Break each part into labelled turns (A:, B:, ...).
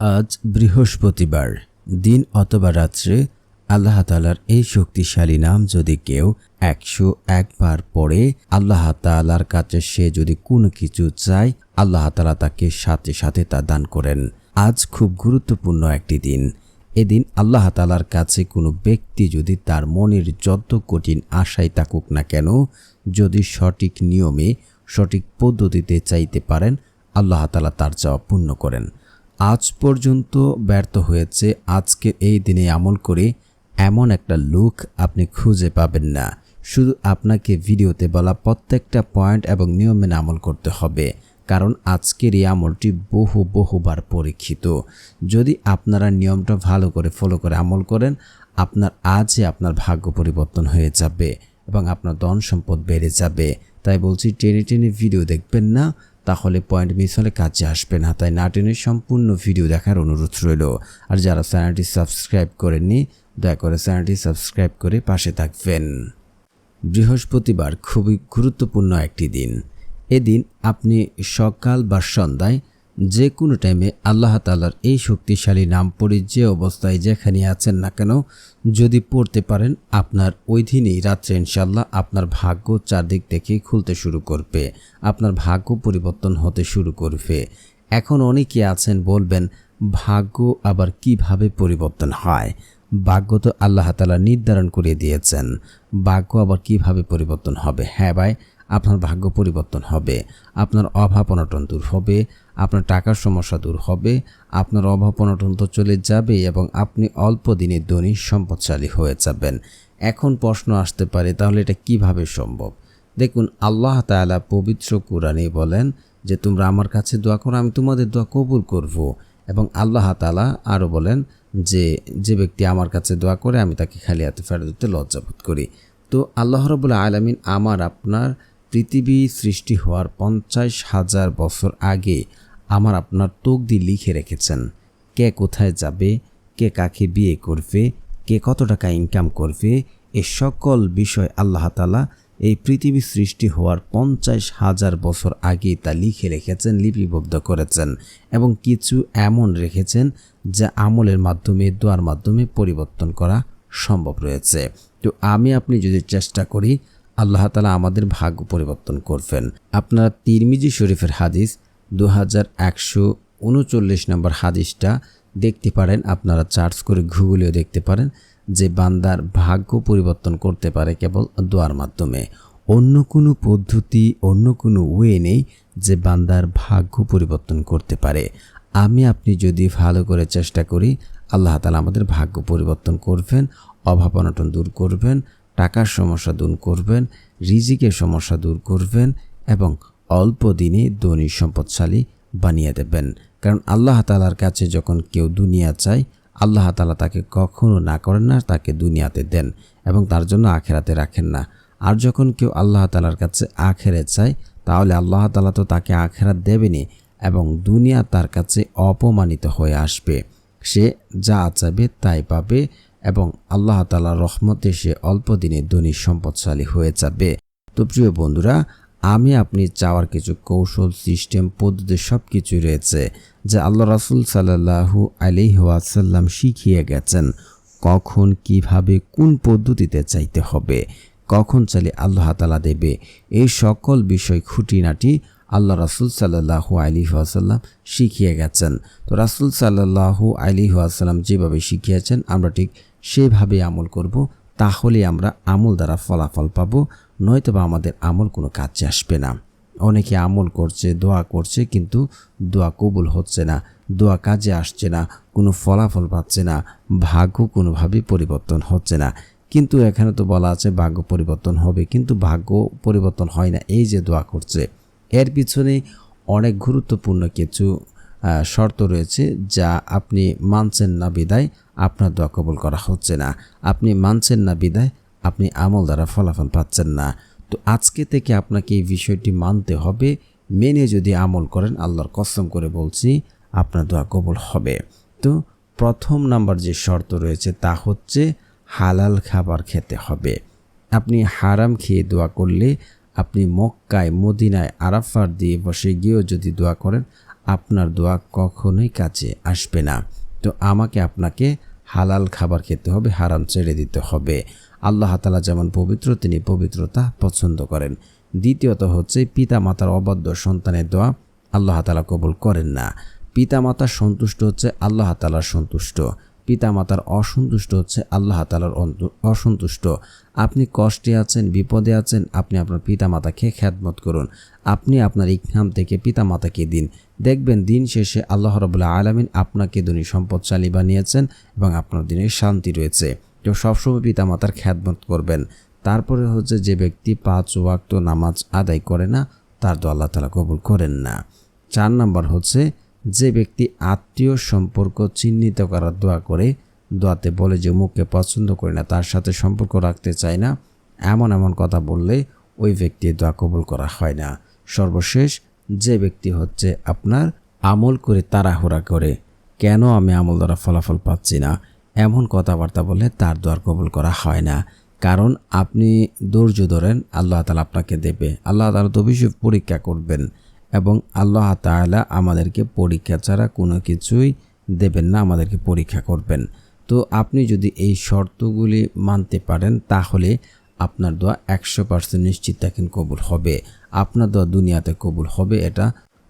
A: আজ বৃহস্পতিবার, দিন অথবা রাত্রে আল্লাহ তালার এই শক্তিশালী নাম যদি কেউ একশো একবার পড়ে, আল্লাহ তালার কাছে সে যদি কোনো কিছু চায়, আল্লাহ তালা তাকে সাথে সাথে তা দান করেন। আজ খুব গুরুত্বপূর্ণ একটি দিন। এদিন আল্লাহ তালার কাছে কোনো ব্যক্তি যদি তার মনের যত কঠিন আশায় থাকুক না কেন, যদি সঠিক নিয়মে, সঠিক পদ্ধতিতে চাইতে পারেন, আল্লাহ তালা তার চাওয়া পূর্ণ করেন। আজ পর্যন্ত ব্যর্থ হয়েছে। আজকে এই দিনে আমল করে এমন একটা লুক আপনি খুঁজে পাবেন না। শুধু আপনাকে ভিডিওতে বলা প্রত্যেকটা পয়েন্ট এবং নিয়ম মেনে আমল করতে হবে। কারণ আজকের এই আমলটি বহু বহুবার পরীক্ষিত। যদি আপনারা নিয়মটা ভালো করে ফলো করে আমল করেন, আপনার আজই আপনার ভাগ্য পরিবর্তন হয়ে যাবে এবং আপনার ধন সম্পদ বেড়ে যাবে। তাই বলছি, টেনে টেনে ভিডিও দেখবেন না তাহলে পয়েন্ট মিস হলে কাজে আসবে না। তাই না টেনে সম্পূর্ণ ভিডিও দেখার অনুরোধ রইল। আর যারা চ্যানেলটি সাবস্ক্রাইব করেননি, দয়া করে চ্যানেলটি সাবস্ক্রাইব করে পাশে থাকবেন। বৃহস্পতিবার খুবই গুরুত্বপূর্ণ একটি দিন। এদিন আপনি সকাল বা সন্ধ্যায় যে কোনো টাইমে আল্লাহ তালার এই শক্তিশালী নাম পড়ে যে অবস্থায় যেখানে আছেন না কেন, যদি পড়তে পারেন, আপনার ওই দিনই রাত্রে ইনশাল্লাহ আপনার ভাগ্য চারদিক থেকে খুলতে শুরু করবে। আপনার ভাগ্য পরিবর্তন হতে শুরু করবে। এখন অনেকে আছেন, বলবেন, ভাগ্য আবার কীভাবে পরিবর্তন হয়? ভাগ্য তো আল্লাহ তালা নির্ধারণ করে দিয়েছেন। ভাগ্য আবার কীভাবে পরিবর্তন হবে? হ্যাঁ ভাই আপনার ভাগ্য পরিবর্তন হবে, আপনার অভাব অনটন দূর হবে, আপনার টাকার সমস্যা দূর হবে, আপনার অভাব অনটন তো চলে যাবে এবং আপনি অল্প দিনে ধনী সম্পদশালী হয়ে যাবেন। এখন প্রশ্ন আসতে পারে, তাহলে এটা কীভাবে সম্ভব? দেখুন, আল্লাহ তাআলা পবিত্র কোরআনে বলেন যে, তোমরা আমার কাছে দোয়া করো, আমি তোমাদের দোয়া কবুল করব। এবং আল্লাহ তাআলা আরও বলেন যে যে ব্যক্তি আমার কাছে দোয়া করে, আমি তাকে খালি হাতে ফেরত দিতে লজ্জাবোধ করি। তো আল্লাহ রবুল্লা আলমিন আমার, আপনার পৃথিবী সৃষ্টি হওয়ার পঞ্চাশ হাজার বছর আগে আমার আপনার তকদি লিখে রেখেছেন। কে কোথায় যাবে, কে কাকে বিয়ে করবে, কে কত টাকা ইনকাম করবে, এ সকল বিষয় আল্লাহ তালা এই পৃথিবী সৃষ্টি হওয়ার পঞ্চাশ হাজার বছর আগে তা লিখে রেখেছেন, লিপিবদ্ধ করেছেন এবং কিছু এমন রেখেছেন যা আমলের মাধ্যমে, দোয়ার মাধ্যমে পরিবর্তন করা সম্ভব রয়েছে। তো আমি, আপনি যদি চেষ্টা করি আল্লাহ তালা আমাদের ভাগ্য পরিবর্তন করবেন। আপনারা তিরমিজি শরীফের হাদিস দু হাজার একশো উনচল্লিশ নম্বর হাদিসটা দেখতে পারেন। আপনারা চার্জ করে গুগলেও দেখতে পারেন যে বান্দার ভাগ্য পরিবর্তন করতে পারে কেবল দোয়ার মাধ্যমে। অন্য কোনো পদ্ধতি, অন্য কোনো ওয়ে নেই যে বান্দার ভাগ্য পরিবর্তন করতে পারে। আমি, আপনি যদি ভালো করে চেষ্টা করি, আল্লাহ তালা আমাদের ভাগ্য পরিবর্তন করবেন, অভাব অনটন দূর করবেন টাকার সমস্যা দূর করবেন, রিজিকের সমস্যা দূর করবেন এবং অল্প দিনে ধনী সম্পদশালী বানিয়ে দেবেন। কারণ আল্লাহ তালার কাছে যখন কেউ দুনিয়া চায়, আল্লাহ তালা তাকে কখনো না করেন না, তাকে দুনিয়াতে দেন এবং তার জন্য আখেরাতে রাখেন না। আর যখন কেউ আল্লাহ তালার কাছে আখেরে চায়, তাহলে আল্লাহ তালা তো তাকে আখেরাত দেবেনি এবং দুনিয়া তার কাছে অপমানিত হয়ে আসবে। সে যা চাইবে তাই পাবে এবং আল্লাহ তালার রহমতে সে অল্প দিনে ধনী সম্পদশালী হয়ে যাবে। তো প্রিয় বন্ধুরা, আমি আপনি চাওয়ার কিছু কৌশল, সিস্টেম, পদ্ধতি সব কিছুই রয়েছে যা আল্লাহ রাসুল সাল্লাহু আলিহাসাল্লাম শিখিয়ে গেছেন কখন, কীভাবে, কোন পদ্ধতিতে চাইতে হবে, কখন চাইলে আল্লাহ তালা দেবে। এই সকল বিষয় খুঁটিনাটি আল্লাহ রাসুল সাল্লাহু আলী আসাল্লাম শিখিয়ে গেছেন। তো রাসুল সাল্লাহু আলী যেভাবে শিখিয়েছেন, আমরা ঠিক সেভাবে আমল করব তাহলে আমরা আমল দ্বারা ফলাফল পাব নয়তো বা আমাদের আমল কোনো কাজে আসবে না। অনেকে আমল করছে, দোয়া করছে, কিন্তু দোয়া কবুল হচ্ছে না, দোয়া কাজে আসছে না, কোনো ফলাফল পাচ্ছে না, ভাগ্য কোনোভাবেই পরিবর্তন হচ্ছে না। কিন্তু এখানে তো বলা আছে ভাগ্য পরিবর্তন হবে, কিন্তু ভাগ্য পরিবর্তন হয় না, এই যে দোয়া করছে। এর পিছনে অনেক গুরুত্বপূর্ণ কিছু শর্ত রয়েছে যা আপনি মানছেন না বিদায় আপনার দোয়া কবুল করা হচ্ছে না। আপনি মানছেন না বিদায়, আপনি আমল দ্বারা ফলাফল পাচ্ছেন না। তো আজকে থেকে আপনাকে এই বিষয়টি মানতে হবে, মেনে যদি আমল করেন, আল্লাহর কসম করে বলছি, আপনার দোয়া কবুল হবে। তো প্রথম নাম্বার যে শর্ত রয়েছে তা হচ্ছে হালাল খাবার খেতে হবে। আপনি হারাম খেয়ে দোয়া করলে আপনি মক্কায়, মদিনায় আরাফার দিয়ে বসে গিয়েও যদি দোয়া করেন, আপনার দোয়া কখনোই কাছে আসবে না। তো আমাকে আপনাকে হালাল খাবার খেতে হবে, হারাম ছেড়ে দিতে হবে। আল্লাহ তালা যেমন পবিত্র, তিনি পবিত্রতা পছন্দ করেন। দ্বিতীয়ত হচ্ছে পিতা মাতার অবাধ্য সন্তানের দোয়া আল্লাহ তালা কবুল করেন না। পিতা মাতার সন্তুষ্ট হচ্ছে আল্লাহ তালার সন্তুষ্ট। পিতা মাতার অসন্তুষ্ট হচ্ছে আল্লাহ তালার অসন্তুষ্ট। আপনি কষ্টে আছেন, বিপদে আছেন, আপনি আপনার পিতা মাতাকে খ্যাতমত করুন। আপনি আপনার ইকহাম থেকে পিতা মাতাকে দিন। দেখবেন দিন শেষে আল্লাহ রবুল্লাহ আলমিন আপনাকে দুনি সম্পদশালী বানিয়েছেন এবং আপনার দিনে শান্তি রয়েছে। কেউ সবসময় পিতা মাতার খ্যাতমত করবেন। তারপরে হচ্ছে যে ব্যক্তি পাঁচ ওয়াক্ত নামাজ আদায় করে না, তার তো আল্লাহ তালা কবুল করেন না। চার নাম্বার হচ্ছে যে ব্যক্তি আত্মীয় সম্পর্ক চিহ্নিত করার দোয়া করে, দোয়াতে বলে যে মুখকে পছন্দ করে না, তার সাথে সম্পর্ক রাখতে চায় না, এমন এমন কথা বললে ওই ব্যক্তি দোয়া কবুল করা হয় না। সর্বশেষ, যে ব্যক্তি হচ্ছে আপনার আমল করে তাড়াহুড়া করে, কেন আমি আমল দ্বারা ফলাফল পাচ্ছি না? এমন কথাবার্তা বললে তার দোয়ার কবুল করা হয় না। কারণ আপনি ধৈর্য ধরেন, আল্লাহ তালা আপনাকে দেবে। আল্লাহ তালা তো পরীক্ষা করবেন। এবং আল্লাহ তালা আমাদেরকে পরীক্ষা ছাড়া কোনো কিছুই দেবেন না, আমাদেরকে পরীক্ষা করবেন। তো আপনি যদি এই শর্তগুলি মানতে পারেন, তাহলে আপনার দোয়া একশো পার্সেন্ট নিশ্চিত থাকেন কবুল হবে। আপনার দোয়া দুনিয়াতে কবুল হবে, এটা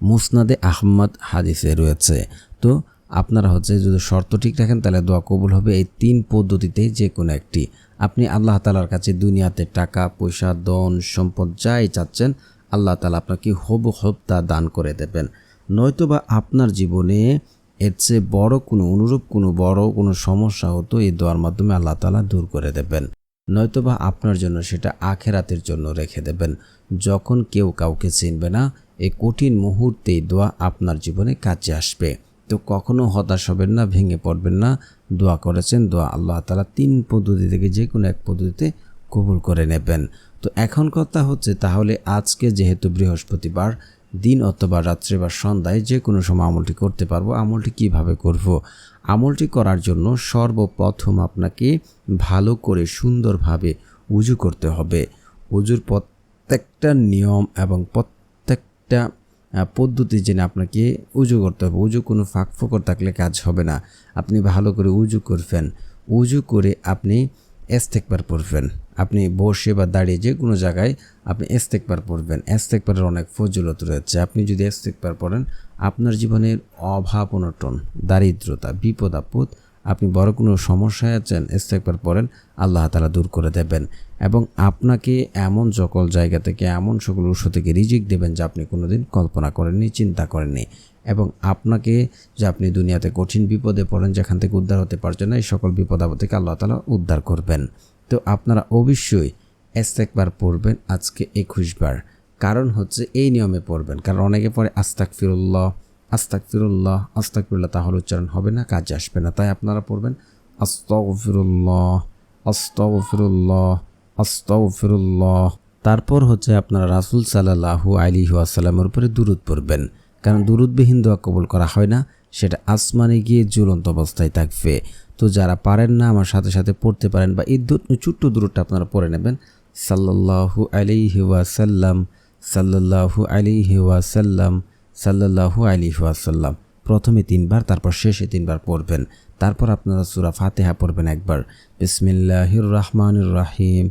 A: মুসনাদে আহমদ হাদিসে রয়েছে। তো আপনারা হচ্ছে যদি শর্ত ঠিক রাখেন, তাহলে দোয়া কবুল হবে এই তিন পদ্ধতিতে যে কোনো একটি। আপনি আল্লাহ তালার কাছে দুনিয়াতে টাকা, পয়সা দন সম্পদ যাই চাচ্ছেন আল্লাহ তালা আপনাকে হব হব তা দান করে দেবেন। নয়তোবা আপনার জীবনে এর চেয়ে বড় কোনো অনুরূপ, কোনো বড় কোনো সমস্যা হতো এই দোয়ার মাধ্যমে আল্লাহ তালা দূর করে দেবেন। নয়তোবা আপনার জন্য সেটা আখেরাতের জন্য রেখে দেবেন। যখন কেউ কাউকে চিনবে না এই কঠিন মুহূর্তেই দোয়া আপনার জীবনে কাজে আসবে। তো কখনো হতাশ হবেন না, ভেঙে পড়বেন না। দোয়া করেছেন, দোয়া আল্লাহ তালা তিন পদ্ধতি থেকে যে কোনো এক পদ্ধতিতে কবুল করে নেবেন। তো এখন কথা হচ্ছে তাহলে আজকে যেহেতু বৃহস্পতিবার, দিন অথবা রাত্রে বা সন্ধ্যায় যে কোনো সময় আমলটি করতে পারব, আমলটি কীভাবে করব। আমলটি করার জন্য সর্বপ্রথম আপনাকে ভালো করে সুন্দরভাবে উজু করতে হবে। উজুর প্রত্যেকটা নিয়ম এবং প্রত্যেকটা পদ্ধতি জেনে আপনাকে উজু করতে হবে। উজু কোনো ফাঁক ফোকর থাকলে কাজ হবে না। আপনি ভালো করে উজু করবেন। উজু করে আপনি এস্তেকবার পড়বেন। আপনি বসে বা দাঁড়িয়ে যে কোনো জায়গায় আপনি এস্তেকবার পড়বেন। এস্তেকবারের অনেক ফজলত রয়েছে। আপনি যদি এস্তেকবার পড়েন, আপনার জীবনের অভাব অনটন, দারিদ্রতা, বিপদ, আপদ, আপনি বড় কোনো সমস্যায় আছেন, ইস্তেকবার পড়েন, আল্লাহ তালা দূর করে দেবেন। এবং আপনাকে এমন সকল জায়গা থেকে, এমন সকল উৎস থেকে রিজিক দেবেন যা আপনি কোনোদিন কল্পনা করেননি, চিন্তা করেননি। এবং আপনাকে যে আপনি দুনিয়াতে কঠিন বিপদে পড়েন, যেখান থেকে উদ্ধার হতে পারছেন না, এই সকল বিপদ আপদ থেকে আল্লাহ তালা উদ্ধার করবেন। তো আপনারা অবশ্যই এস্তেকবার পড়বেন আজকে একুশ বার কারণ হচ্ছে এই নিয়মে পড়বেন। কারণ অনেকে পরে আস্তাক ফিরুল্লাহ আস্তাক ফিরুল্লাহ আস্তাক ফিরুল্লাহ তাহলে উচ্চারণ হবে না, কাজে আসবে না। তাই আপনারা পড়বেন আস্তক ফিরুল্লাহ আস্তক ফিরুল্লাহ আস্তক ফিরুল্লাহ তারপর হচ্ছে আপনারা রাসুল সাল্লাহু আলী আসাল্লামের উপরে দূরত পড়বেন। কারণ দুরুদবিহীন দোয়া কবুল করা হয় না, সেটা আসমানে গিয়ে জ্বলন্ত অবস্থায় থাকবে। তো যারা পারেন না, আমার সাথে সাথে পড়তে পারেন বা এই ছোট্ট দূরটা আপনারা পড়ে নেবেন। সাল্লাহু আলিহি ওয়াসাল্লাম সাল্লাহু আলিহি ওয়াসাল্লাম সাল্লাহু আলিহি ওয়াসাল্লাম। প্রথমে তিনবার, তারপর শেষে তিনবার পড়বেন। তারপর আপনারা সুরা ফাতেহা পড়বেন একবার। বিসমিল্লাহির রহমানুর রাহিম,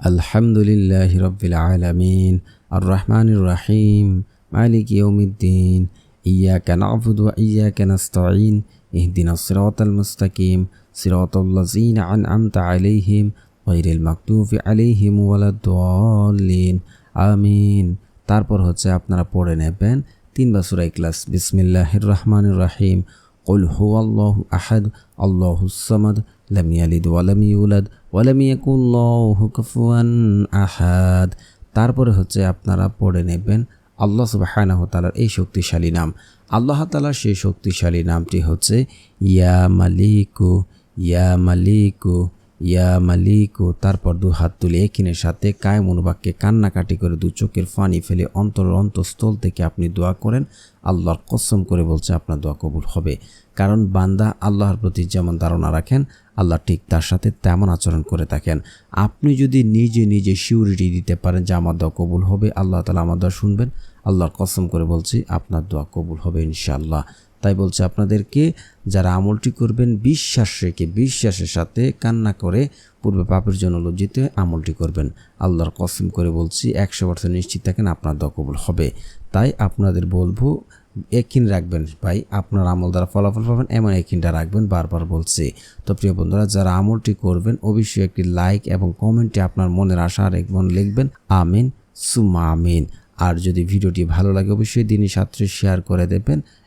A: আলহামদুলিল্লাহ রব্বিল আলমিন আর রহমানুর রাহিম, মালিক ইয়মিদ্দিন ইয়া কেন আবুদ ইয়া কেনাস্তাইন اهدنا الصراط المستقيم صراط الذين أنعمت عليهم غير المكتوب عليهم ولا الضالين আমিন তারপর হচ্ছে আপনারা পড়ে নেবেন তিনবার সূরা ইখলাস বিসমিল্লাহির রহমানির রহিম قل هو الله أحد الله الصمد لم يلد ولم يولد ولم يكن له كفوا أحد তারপরে হচ্ছে আপনারা পড়ে নেবেন আল্লাহ সুবাহানাহ তালার এই শক্তিশালী নাম। আল্লাহ তালার সেই শক্তিশালী নামটি হচ্ছে, ইয়া মালিকু ইয়া মালিকু ইয়া মালিক ও তারপর দু হাত তুলে একিনের সাথে কায়েম অনুবাককে কান্নাকাটি করে দু চোখের ফানি ফেলে অন্তর অন্তঃস্থল থেকে আপনি দোয়া করেন, আল্লাহর কসম করে বলছে আপনার দোয়া কবুল হবে। কারণ বান্দা আল্লাহর প্রতি যেমন ধারণা রাখেন, আল্লাহ ঠিক তার সাথে তেমন আচরণ করে থাকেন। আপনি যদি নিজে নিজে সিউরিটি দিতে পারেন যে আমার দোয়া কবুল হবে, আল্লাহ তালা আমার দোয়া শুনবেন, আল্লাহর কসম করে বলছি আপনার দোয়া কবুল হবে ইনশাআল্লাহ। তাই বলছে আপনাদেরকে, যারা আমলটি করবেন, বিশ্বাস রেখে, বিশ্বাসের সাথে কান্না করে পূর্বে পাপের জন্য লজ্জিত আমলটি করবেন। আল্লাহর কসম করে বলছি, একশো পার্সেন্ট নিশ্চিত থাকেন আপনার দোয়া কবুল হবে। তাই আপনাদের বলব একিন রাখবেন ভাই, আপনার আমল দ্বারা ফলাফল পাবেন, এমন একিনটা রাখবেন, বারবার বলছি। তো প্রিয় বন্ধুরা, যারা আমলটি করবেন, অবশ্যই একটি লাইক এবং কমেন্টে আপনার মনের আশা আর এক মন লিখবেন, আমিন সুমা আমিন। আর যদি ভিডিওটি ভালো লাগে, অবশ্যই দিনই সাথে শেয়ার করে দেবেন